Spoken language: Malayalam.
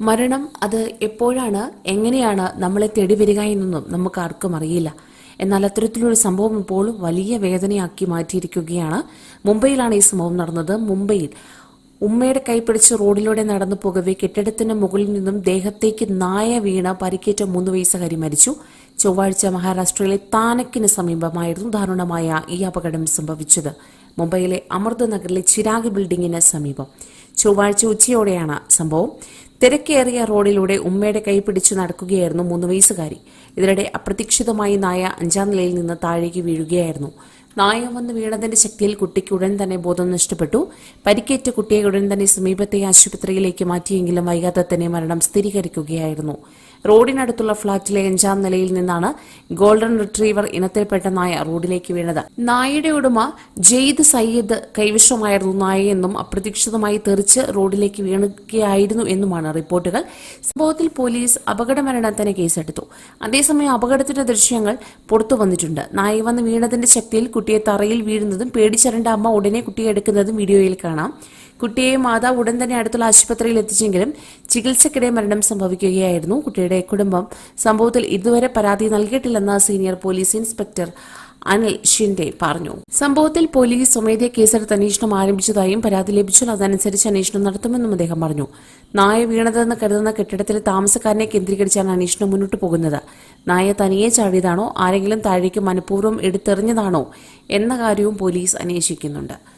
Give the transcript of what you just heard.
മരണം അത് എപ്പോഴാണ് എങ്ങനെയാണ് നമ്മളെ തേടി വരിക എന്നൊന്നും നമുക്ക് ആർക്കും അറിയില്ല. എന്നാൽ അത്തരത്തിലൊരു സംഭവം ഇപ്പോൾ വലിയ വേദനയാക്കി മാറ്റിയിരിക്കുകയാണ്. മുംബൈയിലാണ് ഈ സംഭവം നടന്നത്. മുംബൈയിൽ ഉമ്മയുടെ കൈപിടിച്ച് റോഡിലൂടെ നടന്നു പോകവെ കെട്ടിടത്തിന് മുകളിൽ നിന്നും ദേഹത്തേക്ക് നായ വീണ പരിക്കേറ്റ മൂന്ന് വയസ്സുകാരി മരിച്ചു. ചൊവ്വാഴ്ച മഹാരാഷ്ട്രയിലെ താനക്കിന് സമീപമായിരുന്നു ദാരുണമായ ഈ അപകടം സംഭവിച്ചത്. മുംബൈയിലെ അമൃത് നഗറിലെ ചിരാഗ് ബിൽഡിംഗിന് സമീപം. ചൊവ്വാഴ്ച ഉച്ചയോടെയാണ് സംഭവം. തിരക്കേറിയ റോഡിലൂടെ ഉമ്മയുടെ കൈ പിടിച്ചു നടക്കുകയായിരുന്നു മൂന്ന് വയസ്സുകാരി. ഇതിനിടെ അപ്രതീക്ഷിതമായി നായ അഞ്ചാം നിലയിൽ നിന്ന് താഴേക്ക് വീഴുകയായിരുന്നു. നായ വന്ന് വീണതിന്റെ ശക്തിയിൽ കുട്ടിക്ക് ഉടൻ തന്നെ ബോധം നഷ്ടപ്പെട്ടു. പരിക്കേറ്റ കുട്ടിയെ ഉടൻ തന്നെ സമീപത്തെ ആശുപത്രിയിലേക്ക് മാറ്റിയെങ്കിലും വൈകാതെ തന്നെ മരണം സ്ഥിരീകരിക്കുകയായിരുന്നു. റോഡിനടുത്തുള്ള ഫ്ളാറ്റിലെ അഞ്ചാം നിലയിൽ നിന്നാണ് ഗോൾഡൻ റിട്രീവർ ഇനത്തിൽപ്പെട്ട നായ റോഡിലേക്ക് വീണത്. നായയുടെ ഉടമ ജെയ്ദ് സയ്യിദ് കൈവശമായിരുന്നു നായയെന്നും അപ്രതീക്ഷിതമായി തെറിച്ച് റോഡിലേക്ക് വീണുകയായിരുന്നു എന്നുമാണ് റിപ്പോർട്ടുകൾ. സംഭവത്തിൽ പോലീസ് അപകട മരണത്തിന് കേസെടുത്തു. അതേസമയം അപകടത്തിന്റെ ദൃശ്യങ്ങൾ പുറത്തു വന്നിട്ടുണ്ട്. നായ വന്ന് വീണതിന്റെ ശക്തിയിൽ കുട്ടിയെ തറയിൽ വീഴുന്നതും പേടിച്ചരണ്ട അമ്മ ഉടനെ കുട്ടിയെ എടുക്കുന്നതും വീഡിയോയിൽ കാണാം. കുട്ടിയെ മാതാവ് ഉടൻ തന്നെ അടുത്തുള്ള ആശുപത്രിയിൽ എത്തിച്ചെങ്കിലും ചികിത്സക്കിടെ മരണം സംഭവിക്കുകയായിരുന്നു. കുട്ടിയുടെ കുടുംബം സംഭവത്തിൽ ഇതുവരെ പരാതി നൽകിയിട്ടില്ലെന്ന് senior police inspector Anil Shinde പറഞ്ഞു. സംഭവത്തിൽ പോലീസ് സ്വമേധയാ കേസെടുത്ത് അന്വേഷണം ആരംഭിച്ചതായും പരാതി ലഭിച്ചാൽ അതനുസരിച്ച് അന്വേഷണം നടത്തുമെന്നും അദ്ദേഹം പറഞ്ഞു. നായ വീണതെന്ന് കരുതുന്ന കെട്ടിടത്തിലെ താമസക്കാരനെ കേന്ദ്രീകരിച്ചാണ് അന്വേഷണം മുന്നോട്ട് പോകുന്നത്. നായ തനിയെ ചാടിയതാണോ? ആരെങ്കിലും താഴേക്ക് മനഃപൂർവം എടുത്തെറിഞ്ഞതാണോ? എന്ന കാര്യവും പോലീസ് അന്വേഷിക്കുന്നുണ്ട്.